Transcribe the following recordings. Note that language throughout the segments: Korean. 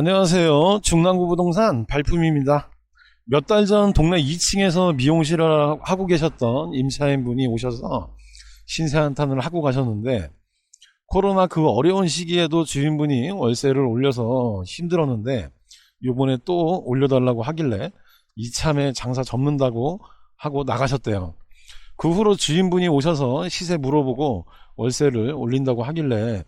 안녕하세요. 중랑구 부동산 발품입니다. 몇 달 전 동네 2층에서 미용실을 하고 계셨던 임차인 분이 오셔서 신세 한탄을 하고 가셨는데 코로나 그 어려운 시기에도 주인분이 월세를 올려서 힘들었는데 요번에 또 올려달라고 하길래 이참에 장사 접는다고 하고 나가셨대요. 그 후로 주인분이 오셔서 시세 물어보고 월세를 올린다고 하길래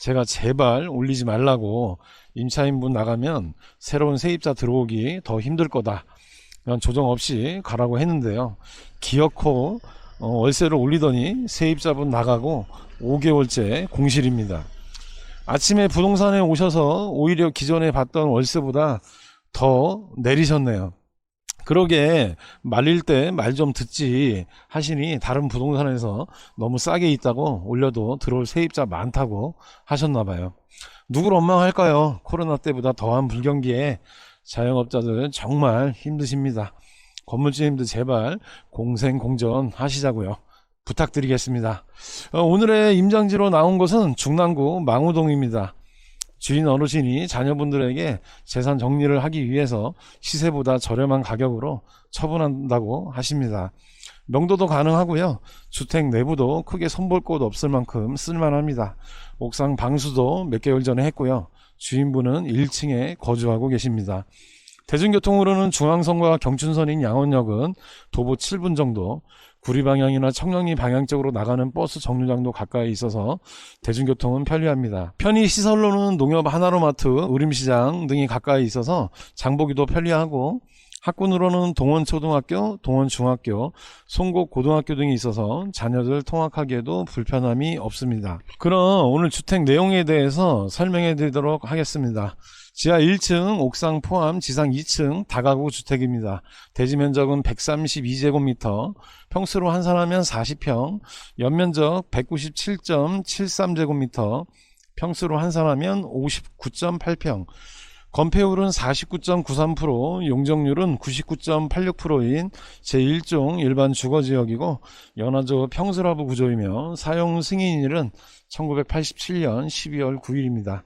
제가 제발 올리지 말라고 임차인분 나가면 새로운 세입자 들어오기 더 힘들 거다. 그냥 조정 없이 가라고 했는데요. 기어코 어, 월세를 올리더니 세입자분 나가고 5개월째 공실입니다. 아침에 부동산에 오셔서 오히려 기존에 받던 월세보다 더 내리셨네요. 그러게 말릴 때 말 좀 듣지 하시니 다른 부동산에서 너무 싸게 있다고 올려도 들어올 세입자 많다고 하셨나 봐요. 누굴 원망할까요? 코로나 때보다 더한 불경기에 자영업자들 정말 힘드십니다. 건물주님들 제발 공생공전 하시자고요. 부탁드리겠습니다. 어, 오늘의 임장지로 나온 곳은 중랑구 망우동입니다. 주인 어르신이 자녀분들에게 재산 정리를 하기 위해서 시세보다 저렴한 가격으로 처분한다고 하십니다. 명도도 가능하고요. 주택 내부도 크게 손볼 곳 없을 만큼 쓸만합니다. 옥상 방수도 몇 개월 전에 했고요. 주인분은 1층에 거주하고 계십니다. 대중교통으로는 중앙선과 경춘선인 양원역은 도보 7분 정도, 구리 방향이나 청량리 방향 쪽으로 나가는 버스 정류장도 가까이 있어서 대중교통은 편리합니다. 편의 시설로는 농협 하나로마트, 의림시장 등이 가까이 있어서 장보기도 편리하고 학군으로는 동원초등학교, 동원중학교, 송곡고등학교 등이 있어서 자녀들 통학하기에도 불편함이 없습니다. 그럼 오늘 주택 내용에 대해서 설명해 드리도록 하겠습니다. 지하 1층, 옥상 포함 지상 2층 다가구 주택입니다. 대지 면적은 132제곱미터, 평수로 환산하면 40평, 연면적 197.73제곱미터, 평수로 환산하면 59.8평, 건폐율은 49.93%, 용적률은 99.86%인 제1종 일반 주거지역이고 연화조 평수라부 구조이며 사용 승인일은 1987년 12월 9일입니다.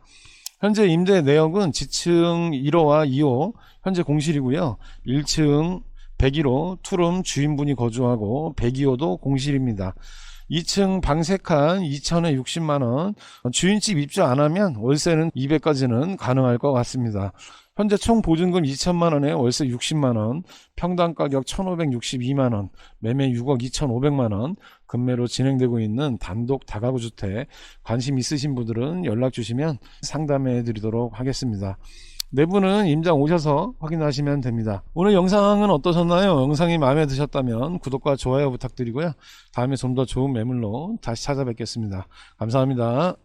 현재 임대 내역은 지층 1호와 2호 현재 공실이고요. 1층 101호 투룸 주인분이 거주하고 102호도 공실입니다. 2층 방 3칸 2천에 60만원 주인집 입주 안 하면 월세는 200까지는 가능할 것 같습니다. 현재 총 보증금 2천만원에 월세 60만원 평당 가격 1562만원 매매 6억 2,500만원 금매로 진행되고 있는 단독 다가구 주택 관심 있으신 분들은 연락 주시면 상담해 드리도록 하겠습니다. 내부는 임장 오셔서 확인하시면 됩니다. 오늘 영상은 어떠셨나요? 영상이 마음에 드셨다면 구독과 좋아요 부탁드리고요. 다음에 좀 더 좋은 매물로 다시 찾아뵙겠습니다. 감사합니다.